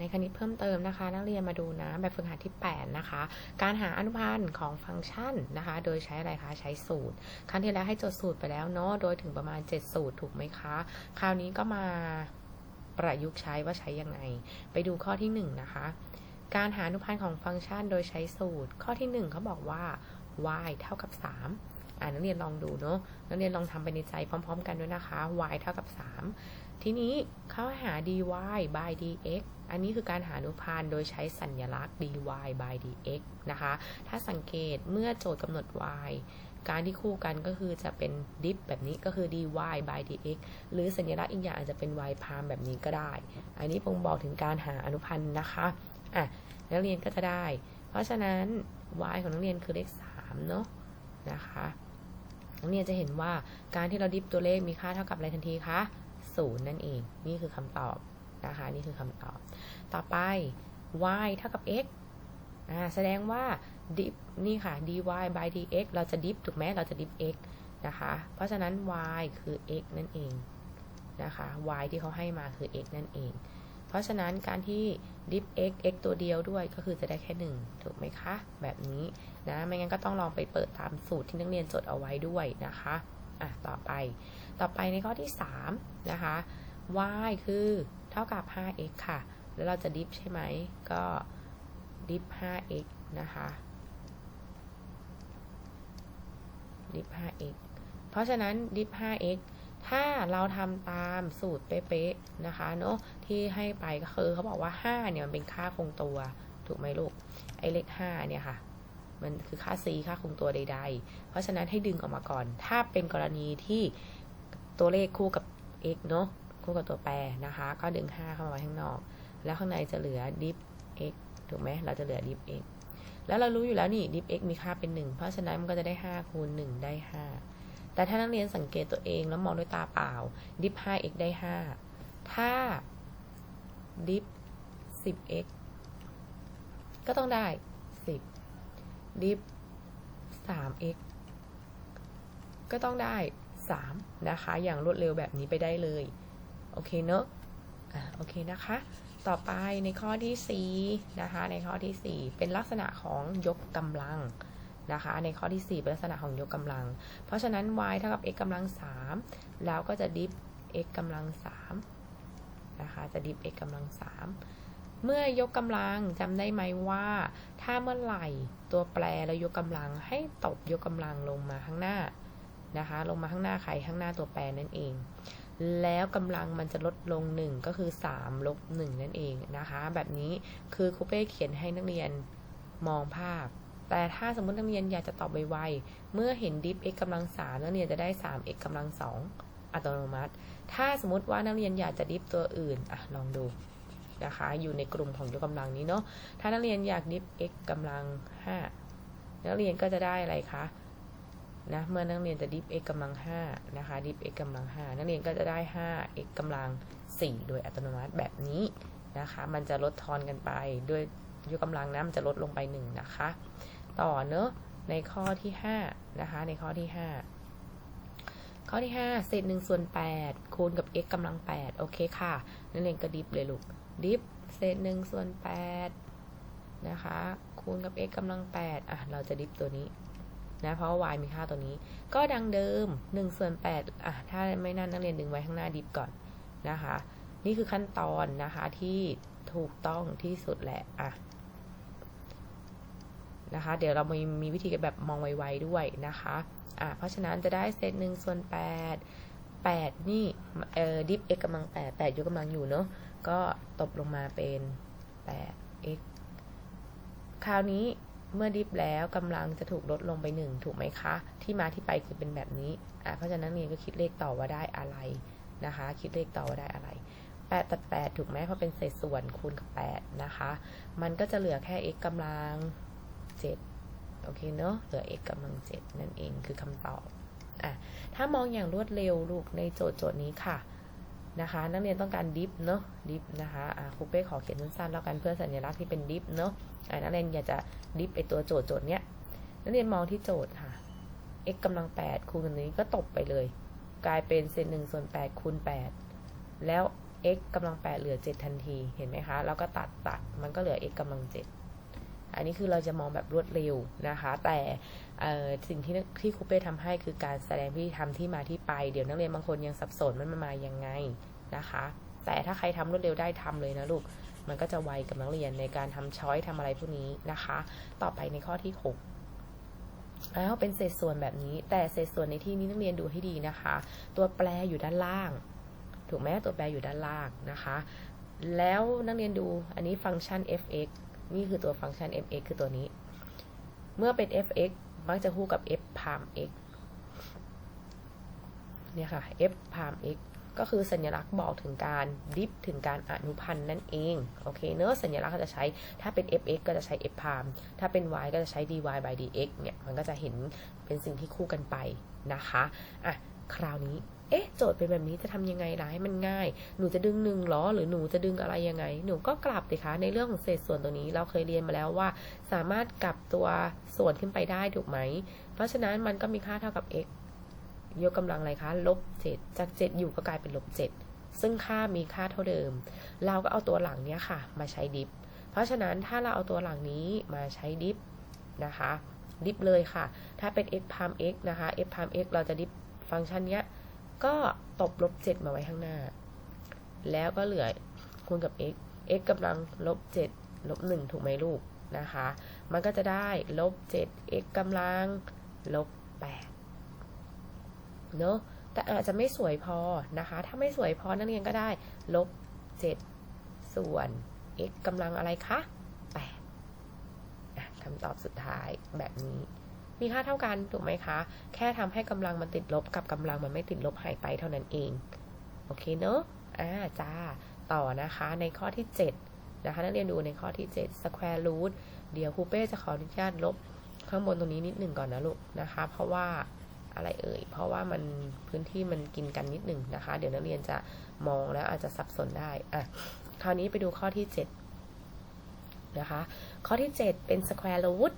ในคณิตเพิ่มเติมนะคะ นักเรียนมาดูนะแบบฝึกหัดที่ 8 นะคะ การหาอนุพันธ์ของฟังก์ชันนะคะ โดยใช้อะไรคะใช้สูตร ครั้งที่แล้วให้จดสูตรไปแล้วเนาะโดยถึงประมาณ 7 สูตรถูกไหมคะ คราวนี้ก็มาประยุกต์ใช้ว่าใช้ยังไง ไปดูข้อที่ 1 นะคะ การหาอนุพันธ์ของฟังก์ชันโดยใช้สูตร ข้อที่ 1เขาบอกว่า y เท่ากับ 3อ่านักเรียนลองดูเนาะนักเรียนลองทำไปในใจพร้อม ๆ กันด้วยนะคะ y เท่ากับ 3 ทีนี้เขาหา dy by dx อันนี้คือการหาอนุพันธ์โดยใช้สัญลักษณ์ dy by dx นะคะ ถ้าสังเกตเมื่อโจทย์กำหนด y การที่คู่กันก็คือจะเป็นดิฟแบบนี้ก็คือ dy by dx หรือสัญลักษณ์อีกอย่างอาจจะเป็น y พามแบบนี้ก็ได้ อันนี้ผมบอกถึงการหาอนุพันธ์นะคะ อะ นักเรียนก็จะได้ เพราะฉะนั้น y ของนักเรียนคือเลข3เนาะนะคะนักเรียนจะเห็นว่าการที่เราดิฟตัวเลขมีค่าเท่ากับอะไรทันทีคะ ศูนย์นั่นเอง นี่คือคำตอบนะคะ นี่คือคำตอบ ต่อไป y เท่ากับ x อ่าแสดงว่าดิฟนี่ค่ะ dy by dx เราจะดิฟถูกไหมเราจะดิฟ x นะคะ เพราะฉะนั้น y คือ x นั่นเองนะคะ y ที่เขาให้มาคือ x นั่นเอง เพราะฉะนั้นการที่ดิฟ x x ตัวเดียวด้วยก็คือจะได้แค่ 1 ถูกไหมคะ แบบนี้นะ ไม่งั้นก็ต้องลองไปเปิดตามสูตรที่นักเรียนจดเอาไว้ด้วยนะคะ อะต่อไป ต่อไปในข้อที่ 3 นะคะ y คือเท่ากับ 5x ค่ะ แล้วเราจะดิฟใช่ไหม ก็ดิฟ 5x นะคะ ดิฟ 5x เพราะฉะนั้นดิฟ 5x ถ้าเราทำตามสูตรเป๊ะๆนะคะเนาะที่ให้ไปก็คือเขาบอกว่า 5 เนี่ยมันเป็นค่าคงตัว ถูกไหมลูก ไอเลข5เนี่ยค่ะ มันคือค่า c ค่าคงตัวใด ๆ เพราะฉะนั้นให้ดึงออกมาก่อน ถ้าเป็นกรณีที่ตัวเลขคู่กับ x เนาะคู่กับตัวแปรนะคะ ก็ดึง 5 เข้ามาไว้ข้างนอก แล้วข้างในจะเหลือ diff x ถูกไหมเราจะเหลือ diff x แล้วเรารู้อยู่แล้วนี่ diff x มีค่าเป็น 1 เพราะฉะนั้นมันก็จะได้ 5 คูณ 1 ได้ 5 แต่ถ้านักเรียนสังเกตตัวเองแล้วมองด้วยตาเปล่า diff 5x ได้ 5 ถ้า diff 10x ก็ต้องได้ 10 diff 3x ก็ต้องได้ 3 นะคะ อย่างรวดเร็วแบบนี้ไปได้เลย โอเคเนอะอะโอเคนะคะ ต่อไปในข้อที่4นะคะ ในข้อที่ 4 เป็นลักษณะของยกกำลังนะคะ ในข้อที่ 4 เป็นลักษณะของยกกำลัง เพราะฉะนั้น y เท่ากับ x กำลัง 3 แล้วก็จะดิฟ x กำลัง3นะคะ จะดิฟ x กำลัง3 เมื่อยกกำลังจำได้ไหมว่า ถ้าเมื่อไหร่ตัวแปรแล้วยกกำลังให้ตบยกกำลังลงมาข้างหน้านะคะ ลงมาข้างหน้าใครข้างหน้าตัวแปรนั่นเอง แล้วกำลังมันจะลดลง 1 ก็คือ3ลบ1นั่นเองนะคะ แบบนี้คือครูเป้เขียนให้นักเรียนมองภาพ แต่ถ้าสมมตินักเรียนอยากจะตอบไวๆเมื่อเห็นดิฟ x กำลัง3นักเรียนจะได้ 3x กำลัง2อัตโนมัติ ถ้าสมมติว่านักเรียนอยากจะดิฟตัวอื่นอะลองดู นะคะ อยู่ในกลุ่มของยกกำลังนี้เนาะถ้านักเรียนอยากดิฟ x กำลัง 5 นักเรียนก็จะได้อะไรคะนะเมื่อนักเรียนจะดิฟ x กำลัง 5 นะคะ ดิฟ x กำลัง 5 นักเรียนก็จะได้ 5x กำลัง 4 โดยอัตโนมัติแบบนี้นะคะ มันจะลดทอนกันไปด้วยยกกำลังนะมันจะลดลงไป 1 นะคะ ต่อเนอะในข้อที่ 5 นะคะ ในข้อที่ 5 ข้อที่ 5 เศษ1ส่วน8คูณกับ x กำลัง 8 โอเคค่ะ นักเรียนก็ดิฟเลยลูก ดิฟเศษ1ส่วน8นะคะ คูณกับ x กำลัง8อะ เราจะดิฟตัวนี้นะเพราะว่า y มีค่าตัวนี้ ก็ดังเดิม1ส่วน8อะถ้าไม่นั่นนักเรียนดึงไว้ข้างหน้าดิฟก่อนนะคะ นี่คือขั้นตอนนะคะที่ถูกต้องที่สุดแหละอะนะคะ เดี๋ยวเรามีมีวิธีแบบมองไวๆด้วยนะคะอะเพราะฉะนั้นจะได้เศษ1ส่วน8 8นี่เอ่อดิฟ x กำลัง8 8ยกกำลังอยู่เนาะ ก็ตบลงมาเป็น 8x คราวนี้เมื่อดิฟแล้วกำลังจะถูกลดลงไป 1 ถูกไหมคะ ที่มาที่ไปคือเป็นแบบนี้อะเพราะฉะนั้นเรียนก็คิดเลขต่อว่าได้อะไรนะคะ คิดเลขต่อว่าได้อะไร8ตัด8ถูกไหมเพราะเป็นเศษส่วนคูณกับ8นะคะ มันก็จะเหลือแค่ x กำลัง 7 โอเคเนาะเหลือ x กำลัง 7 นั่นเองคือคำตอบอะถ้ามองอย่างรวดเร็วลูกในโจทย์โจทย์นี้ค่ะ นะคะ นักเรียนต้องการดิฟเนาะดิฟนะคะครูเป้ขอเขียนสั้นๆแล้วกันเพื่อสัญลักษณ์ที่เป็นดิฟเนาะนักเรียนอยากจะดิฟไอตัวโจทย์โจทย์เนี้ยนักเรียนมองที่โจทย์ค่ะ x กำลัง 8 คูณกับนี้ก็ตบไปเลย กลายเป็นเศษ1ส่วน8คูณ8 แล้ว x กำลัง 8 เหลือ 7 ทันที เห็นไหมคะ แล้วก็ตัดตัด มันก็เหลือ x กำลัง 7 อันนี้คือเราจะมองแบบรวดเร็วนะคะ แต่สิ่งที่ที่ครูเป้ทำให้คือการแสดงวิธีทำที่มาที่ไป เดี๋ยวนักเรียนบางคนยังสับสนมันมายังไงนะคะ แต่ถ้าใครทำรวดเร็วได้ทำเลยนะลูก มันก็จะไวกับนักเรียนในการทำช้อยทำอะไรพวกนี้นะคะ ต่อไปในข้อที่6อ้าวเป็นเศษส่วนแบบนี้ แต่เศษส่วนในที่นี้นักเรียนดูให้ดีนะคะ ตัวแปรอยู่ด้านล่าง ถูกไหมตัวแปรอยู่ด้านล่างนะคะ แล้วนักเรียนดูอันนี้ฟังก์ชัน f(x) นี่คือตัวฟังก์ชัน f(x) คือตัวนี้ เมื่อเป็น f(x) มักจะคู่กับ f พาม x เนี่ยค่ะ f พาม x ก็คือสัญลักษณ์บอกถึงการดิฟถึงการอนุพันธ์นั่นเอง โอเคเนอะสัญลักษณ์ก็จะใช้ถ้าเป็น fx ก็จะใช้ f พามถ้าเป็น y ก็จะใช้ dy by dx เนี่ย มันก็จะเห็นเป็นสิ่งที่คู่กันไปนะคะ อะ คราวนี้ เอ๊ะ โจทย์เป็นแบบนี้จะทำยังไงล่ะให้มันง่าย หนูจะดึงหนึ่งล้อหรือหนูจะดึงอะไรยังไง หนูก็กลับสิคะในเรื่องของเศษส่วนตัวนี้ เราเคยเรียนมาแล้วว่า สามารถกลับตัวส่วนขึ้นไปได้ถูกไหม เพราะฉะนั้นมันก็มีค่าเท่ากับ x ยกกำลังอะไรคะลบ7จาก7อยู่ก็กลายเป็นลบ7ซึ่งค่ามีค่าเท่าเดิม เราก็เอาตัวหลังเนี้ยค่ะ มาใช้ดิฟ เพราะฉะนั้นถ้าเราเอาตัวหลังนี้มาใช้ดิฟนะคะดิฟเลยค่ะ ถ้าเป็น x พาม x นะคะ f พาม x เราจะดิฟฟังก์ชันเนี้ย ก็ตบลบ 7 มาไว้ข้างหน้า แล้วก็เหลือคูณกับ x x กำลังลบ 7 ลบ 1 ถูกไหมลูกนะคะ มันก็จะได้ลบ 7 x กำลังลบ 8 เนอะแต่อาจจะไม่สวยพอนะคะ ถ้าไม่สวยพอนักเรียนก็ได้ลบ 7 ส่วน x กำลังอะไรคะ8คำตอบสุดท้ายแบบนี้ มีค่าเท่ากันถูกไหมคะ แค่ทำให้กำลังมันติดลบกับกำลังมันไม่ติดลบหายไปเท่านั้นเอง โอเคเนอะอ่าจ้า ต่อนะคะในข้อที่ 7 นะคะนักเรียนดูในข้อที่ 7 square root เดี๋ยวครูเป้จะขออนุญาตลบข้างบนตรงนี้นิดหนึ่งก่อนนะลูกนะคะ เพราะว่าอะไรเอ่ย เพราะว่ามันพื้นที่มันกินกันนิดหนึ่งนะคะ เดี๋ยวนักเรียนจะมองแล้วอาจจะสับสนได้ อะ คราวนี้ไปดูข้อที่ 7 นะคะ ข้อที่ 7 เป็น square root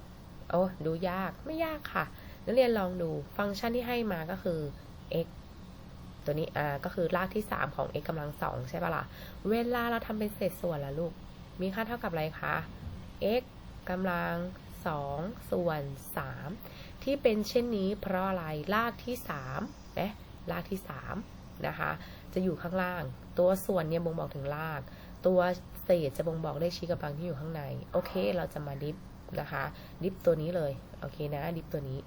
โอ้ดูยากไม่ยากค่ะนักเรียนลองดูฟังก์ชันที่ให้มาก็คือ x ตัวนี้อ่าก็คือรากที่ 3 ของ x กำลังสองใช่ปะละ่ะ เวลาเราทำเป็นเศษส่วนละลูก มีค่าเท่ากับอะไรคะ x กำลัง2ส่วน 3 ที่เป็นเช่นนี้เพราะอะไรรากที่3นะรากที่3นะคะ จะอยู่ข้างล่าง ตัวส่วนเนี่ยบ่งบอกถึงราก ตัวเศษจะบ่งบอกเลขชี้กำลังที่อยู่ข้างใน โอเค เราจะมาดิฟ นะคะ ดิฟตัวนี้เลย โอเคนะ ดิฟตัวนี้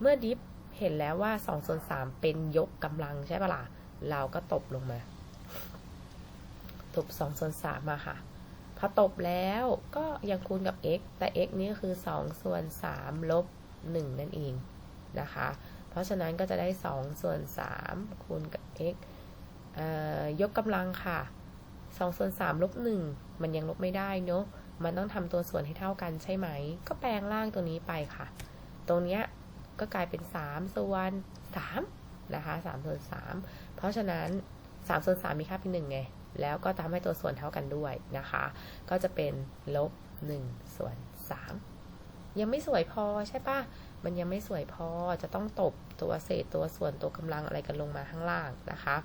เมื่อดิฟเห็นแล้วว่า2ส่วน3เป็นยกกำลังใช่ปะล่ะ เราก็ตบลงมา ตบ2ส่วน3มาค่ะ พอตบแล้วก็ยังคูณกับ x แต่ x นี้ก็คือ2ส่วน3ลบ1นั่นเองนะคะ เพราะฉะนั้นก็จะได้2ส่วน3คูณกับ x ยกกำลังค่ะ2ส่วน3ลบ1มันยังลบไม่ได้เนาะ มันต้องทำตัวส่วนให้เท่ากันใช่ไหม ก็แปลงร่างตัวนี้ไปค่ะ ตรงเนี้ยก็กลายเป็น 3 ส่วน3นะคะ3ส่วน3เพราะฉะนั้น3ส่วน3มีค่าเป็น1ไง แล้วก็ทำให้ตัวส่วนเท่ากันด้วยนะคะ ก็จะเป็นลบ1ส่วน3ยังไม่สวยพอใช่ปะมันยังไม่สวยพอจะต้องตบตัวเศษตัวส่วนตัวกำลังอะไรกันลงมาข้างล่างนะคะ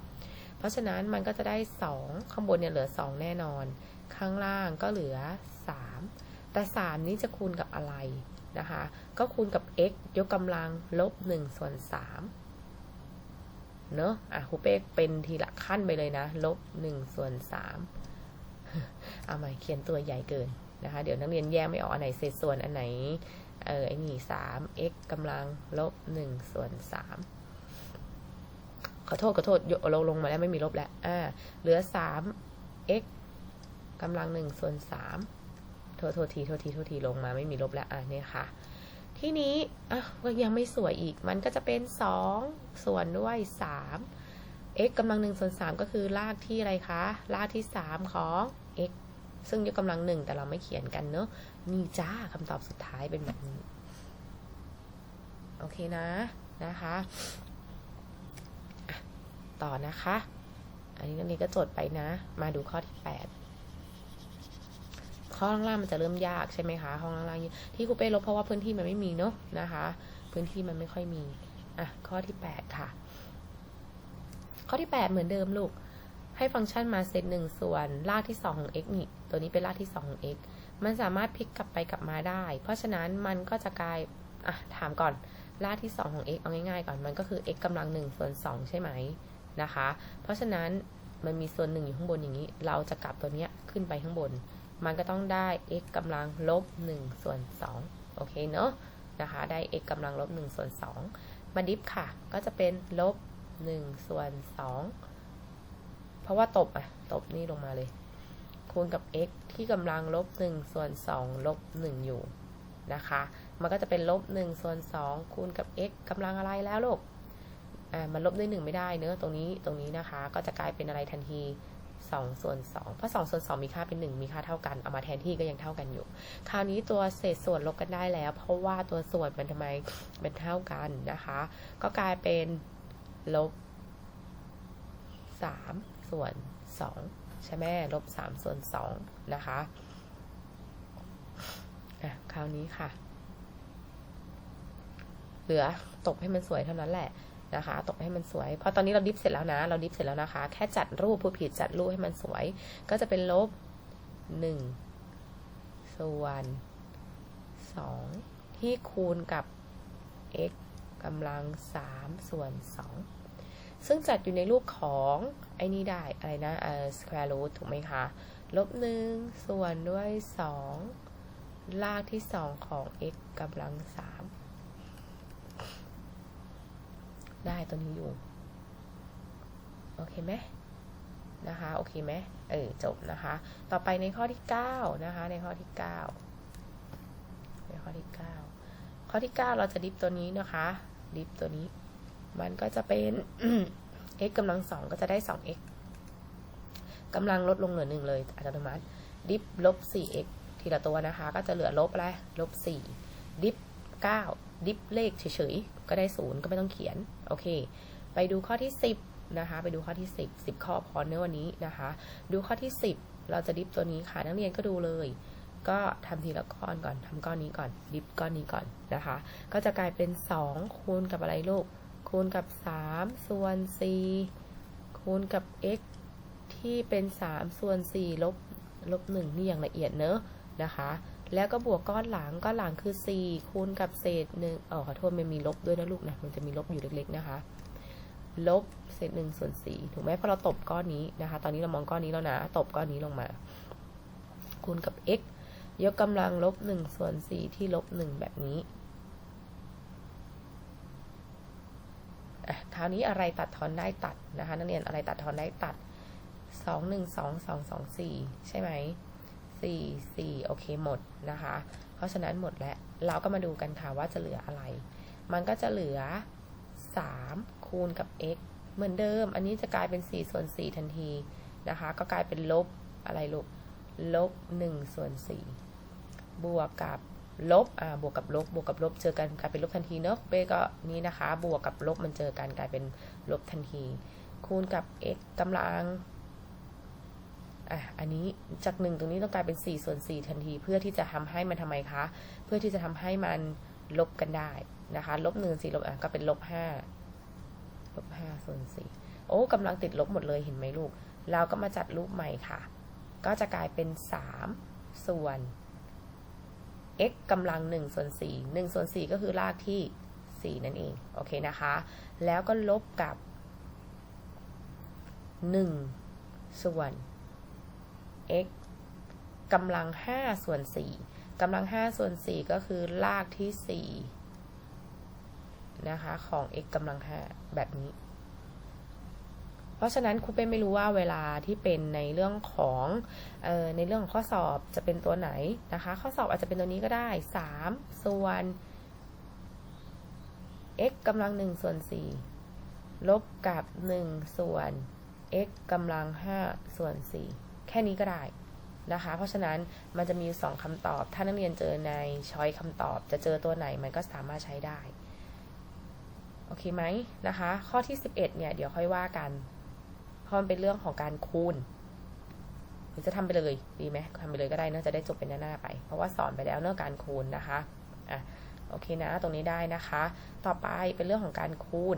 เพราะฉะนั้นมันก็จะได้ 2 ข้างบนเนี่ยเหลือ 2 แน่นอน ข้างล่างก็เหลือ 3 แต่ 3 นี้จะคูณกับอะไรนะคะ ก็คูณกับ x ยกกำลังลบ1ส่วน3เนอะอะครูเป้เป็นทีละขั้นไปเลยนะ ลบหนึ่งส่วนสามเอาใหม่เขียนตัวใหญ่เกินนะคะ เดี๋ยวนักเรียนแยกไม่ออกอันไหนเศษส่วนอันไหน เออไอ้นี่สาม x กำลังลบหนึ่งส่วนสามขอโทษขอโทษลงลงมาแล้วไม่มีลบแล้ว อ่า เหลือสาม x กำลังหนึ่งส่วนสามโทษโทษทีโทษทีโทษทีลงมาไม่มีลบแล้วอะเนี่ยค่ะ ที่นี้อะก็ยังไม่สวยอีกมันก็จะเป็น2ส่วนด้วย3 x กำลัง1ส่วน3ก็คือรากที่อะไรคะรากที่3ของ x ซึ่งยกกำลังหนึ่งแต่เราไม่เขียนกันเนอะนี่จ้าคำตอบสุดท้ายเป็นแบบนี้ โอเคนะนะคะต่อนะคะ อันนี้กเรียนก็จดไปนะ มาดูข้อที่ 8 ข้อล่างมันจะเริ่มยากใช่ไหมคะห้องล่างๆที่ครูเป้ลบเพราะว่าพื้นที่มันไม่มีเนาะนะคะ พื้นที่มันไม่ค่อยมีอะข้อที่แปดค่ะ ข้อที่แปดเหมือนเดิมลูกให้ฟังก์ชันมาเซตหนึ่งส่วนรากที่ 2 ของ x นี่ ตัวนี้เป็นรากที่ 2 ของ x มันสามารถพลิกกลับไปกลับมาได้ เพราะฉะนั้นมันก็จะกลายอะถามก่อนรากที่ 2 ของ x เอาง่ายๆก่อนมันก็คือ x กำลัง1ส่วน2ใช่ไหมนะคะ เพราะฉะนั้นมันมีส่วนหนึ่งอยู่ข้างบนอย่างนี้ เราจะกลับตัวเนี้ยขึ้นไปข้างบน มันก็ต้องได้ x กำลังลบ1ส่วน2โอเคเนาะนะคะ ได้ x กำลังลบ1ส่วน2มาดิฟค่ะ ก็จะเป็นลบ1ส่วน2เพราะว่าตบอะ ตบนี่ลงมาเลย คูณกับ x ที่กำลังลบ1ส่วน2ลบ1อยู่นะคะ มันก็จะเป็นลบ1ส่วน2คูณกับ x กำลังอะไรแล้วลูกอ่ามันลบด้วย1ไม่ได้เนอะตรงนี้ตรงนี้นะคะ ก็จะกลายเป็นอะไรทันที 2 ส่วน 2 เพราะ 2 ส่วน 2 มีค่าเป็น 1 มีค่าเท่ากัน เอามาแทนที่ก็ยังเท่ากันอยู่ คราวนี้ตัวเศษส่วนลบกันได้แล้ว เพราะว่าตัวส่วนมันทำไมเป็นเท่ากันนะคะ ก็กลายเป็นลบ 3 ส่วน 2 ใช่ไหมลบ 3 ส่วน 2 นะคะอะคราวนี้ค่ะ เหลือตกให้มันสวยเท่านั้นแหละ นะคะ ตกให้มันสวย เพราะตอนนี้เราดิฟเสร็จแล้วนะ เราดิฟเสร็จแล้วนะคะ แค่จัดรูปผู้ผิดจัดรูปให้มันสวย ก็จะเป็นลบ1ส่วน2ที่คูณกับ x กำลัง3ส่วน2ซึ่งจัดอยู่ในรูปของไอ้นี่ได้อะไรนะเอ่อ square root ถูกไหมคะ ลบ1ส่วนด้วย2ลากที่2ของ x กำลัง3ได้ ตัวนี้อยู่ โอเคไหมนะคะ โอเคไหมเออ จบนะคะ ต่อไปในข้อที่9นะคะ ในข้อที่ 9 ในข้อที่ 9 ข้อที่ 9 เราจะดิฟตัวนี้นะคะ ดิฟตัวนี้ มันก็จะเป็น x กำลังสองก็จะได้ 2x กำลังลดลงเหลือหนึ่งเลย อัตโนมัติ ดิฟลบ 4x ทีละตัวนะคะ ก็จะเหลือลบอะไรลบ 4 ดิฟ 9 ดิฟเลขเฉยๆ ก็ได้ 0 ก็ไม่ต้องเขียน โอเค ไปดูข้อที่ 10 นะคะ ไปดูข้อที่ 10 10 ข้อพอเนื้อวันนี้นะคะ ดูข้อที่ 10 เราจะดิฟตัวนี้ค่ะ นักเรียนก็ดูเลย ก็ทำทีละก้อนก่อนทำก้อนนี้ก่อน ดิฟก้อนนี้ก่อนนะคะ ก็จะกลายเป็น 2 คูณกับอะไรลูก คูณกับ 3 ส่วน 4 คูณกับ x ที่เป็น 3 ส่วน 4 ลบ ลบ 1 นี่อย่างละเอียดเนอะนะคะ แล้วก็บวกก้อนหลังก้อนหลังคือ 4 คูณกับเศษหนึ่งอ๋อขอโทษมันมีลบด้วยนะลูกนะมันจะมีลบอยู่เล็กๆนะคะ ลบเศษหนึ่งส่วนสี่ถูกไหมพราะเราตบก้อนนี้นะคะ ตอนนี้เรามองก้อนนี้แล้วนะ ตบก้อนนี้ลงมา คูณกับ x ยกกำลังลบหนึ่งส่วนสี่ที่ลบหนึ่งแบบนี้อะคราวนี้อะไรตัดทอนได้ตัดนะคะ นักเรียนอะไรตัดทอนได้ตัดสองหนึ่งสองสองสองสี่ใช่ไหม สี่สี่โอเคหมดนะคะ เพราะฉะนั้นหมดแล้ว เราก็มาดูกันค่ะว่าจะเหลืออะไร มันก็จะเหลือ 3 คูณกับ x เหมือนเดิม อันนี้จะกลายเป็น 4 ส่วน 4 ทันทีนะคะ ก็กลายเป็นลบอะไรลูกลบ 1 ส่วน 4 บวกกับลบ อ่า บวกกับลบ บวกกับลบ เจอกันกลายเป็นลบทันทีเนอะเป้ก็นี่นะคะ บวกกับลบมันเจอกันกลายเป็นลบทันที คูณกับ x กำลัง อะอันนี้จาก1ตรงนี้ต้องกลายเป็น4ส่วน4ทันทีเพื่อที่จะทำให้มันทำไมคะ เพื่อที่จะทำให้มันลบกันได้นะคะลบหนึ่งสี่ลบอะก็เป็นลบห้าลบห้าส่วนสี่โอ้กำลังติดลบหมดเลยเห็นไหมลูก เราก็มาจัดรูปใหม่ค่ะ ก็จะกลายเป็นสามส่วน x กำลังหนึ่งส่วนสี่หนึ่งส่วนสี่ก็คือรากที่สี่นั่นเอง โอเคนะคะ แล้วก็ลบกับหนึ่งส่วน x กำลังห้าส่วนสี่กำลัง5ส่วน4ก็คือรากที่4นะคะของ x กำลัง5แบบนี้ เพราะฉะนั้นครูเป้ไม่รู้ว่าเวลาที่เป็นในเรื่องของออในเรื่องของข้อสอบจะเป็นตัวไหนนะคะ ข้อสอบอาจจะเป็นตัวนี้ก็ได้ 3 ส่วน x กำลัง1ส่วน4ลบกับ 1 ส่วน x กำลัง5ส่วน4 แค่นี้ก็ได้นะคะ เพราะฉะนั้นมันจะมีสองคำตอบ ถ้านักเรียนเจอในช้อยคำตอบ จะเจอตัวไหนมันก็สามารถใช้ได้ โอเคไหมนะคะ ข้อที่ 11 เนี่ยเดี๋ยวค่อยว่ากัน เพราะมันเป็นเรื่องของการคูณหรือจะทำไปเลยดีไหมทำไปเลยก็ได้เนะจะได้จบเป็นหน้าๆไป เพราะว่าสอนไปแล้วเรื่องการคูณนะคะอะโอเคนะ ตรงนี้ได้นะคะ ต่อไปเป็นเรื่องของการคูณ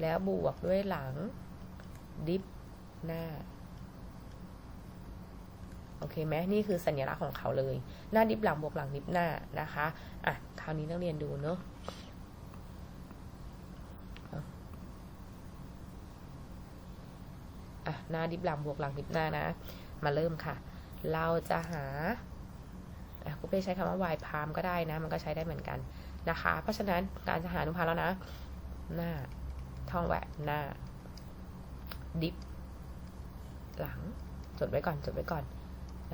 แล้วบวกด้วยหลัง ดิฟหน้า โอเคไหมนี่คือสัญลักษณ์ของเขาเลย หน้าดิฟหลังบวกหลังดิฟหน้านะคะอะคราวนี้นักเรียนดูเนาะอะหน้าดิฟหลังบวกหลังดิฟหน้านะ มาเริ่มค่ะ เราจะหาอะครูเป้ใช้คำว่า y พามก็ได้นะ มันก็ใช้ได้เหมือนกันนะคะ เพราะฉะนั้นการจะหาอนุพันธ์แล้วนะ หน้า ท่องแหวะหน้า ดิฟหลัง จดไว้ก่อน จดไว้ก่อน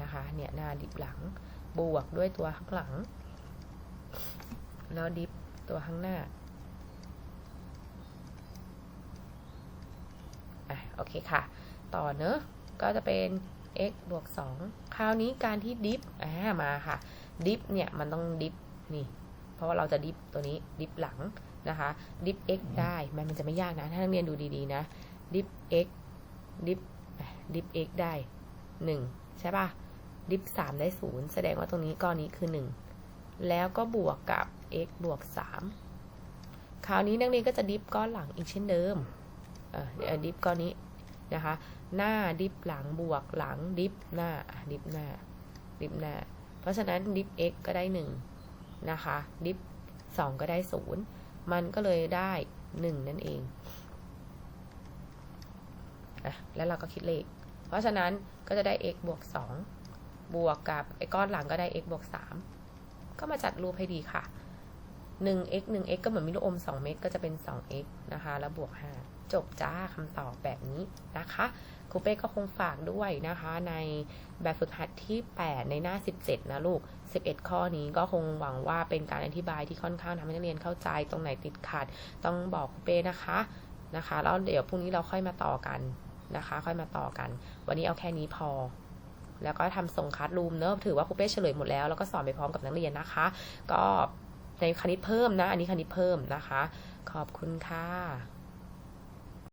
นะคะ เนี่ยหน้าดิฟหลัง บวกด้วยตัวข้างหลัง แล้วดิฟตัวข้างหน้าอะโอเคค่ะ ต่อเนอะก็จะเป็น x บวก 2 คราวนี้การที่ดิฟอ่ามาค่ะ ดิฟเนี่ย มันต้องดิฟนี่ เพราะว่าเราจะดิฟตัวนี้ดิฟหลัง นะคะดิฟ x ได้มันมันจะไม่ยากนะ ถ้านักเรียนดูดีๆนะดิฟ x ดิฟดิฟ x ได้ 1 ใช่ป่ะดิฟ 3 ได้ 0 แสดงว่าตรงนี้ก้อนนี้คือ 1 แล้วก็บวกกับ x บวก 3 คราวนี้นักเรียนก็จะดิฟก้อนหลังอีกเช่นเดิมเออดิฟก้อนนี้นะคะ หน้าดิฟหลังบวกหลังดิฟหน้าอะดิฟหน้าดิฟหน้า เพราะฉะนั้นดิฟ x ก็ได้ 1 นะคะ ดิฟ 2 ก็ได้ 0 มันก็เลยได้หนั่นเองอะแล้วเราก็คิดเลข เพราะฉะนั้นก็จะได้ x บวก 2 บวกกับไอ้ก้อนหลังก็ได้ x บวก 3 ก็มาจัดรูปให้ดีค่ะ 1x 1x ก็เหมือนมีลูกอม 2 เม็ดก็จะเป็น 2x นะคะ แล้วบวก 5 จบจ้าคำตอบแบบนี้นะคะครูเป้ก็คงฝากด้วยนะคะ ในแบบฝึกหัดที่ 8 ในหน้า 17 นะลูก 11 ข้อนี้ก็คงหวังว่าเป็นการอธิบายที่ค่อนข้างทำให้นักเรียนเข้าใจตรงไหนติดขัด ต้องบอกครูเป้นะคะนะคะแล้วเดี๋ยวพรุ่งนี้เราค่อยมาต่อกันนะคะ ค่อยมาต่อกัน วันนี้เอาแค่นี้พอแล้วก็ทำส่งคัดรูมเนอะถือว่าครูเป้เฉลยหมดแล้ว แล้วก็สอนไปพร้อมกับนักเรียนนะคะ ก็ ในคณิตเพิ่มนะ อันนี้คณิตเพิ่มนะคะ ขอบคุณค่ะ